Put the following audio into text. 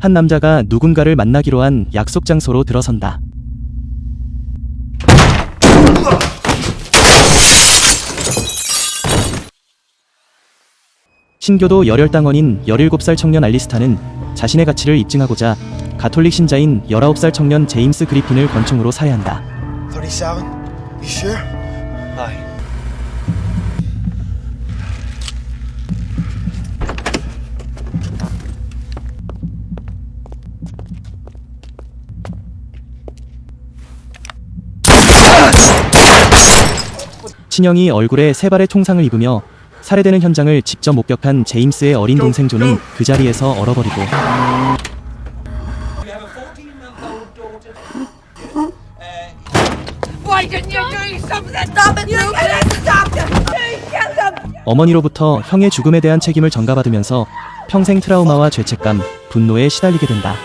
한 남자가 누군가를 만나기로 한 약속 장소로 들어선다. 신교도 열혈당원인 17살 청년 알리스타는 자신의 가치를 입증하고자 가톨릭 신자인 19살 청년 제임스 그리핀을 권총으로 살해한다. 37? You sure? Aye. 친형이 얼굴에 세 발의 총상을 입으며 살해되는 현장을 직접 목격한 제임스의 어린 동생 존은 그 자리에서 얼어버리고! 어머니로부터 형의 죽음에 대한 책임을 전가받으면서 평생 트라우마와 죄책감, 분노에 시달리게 된다.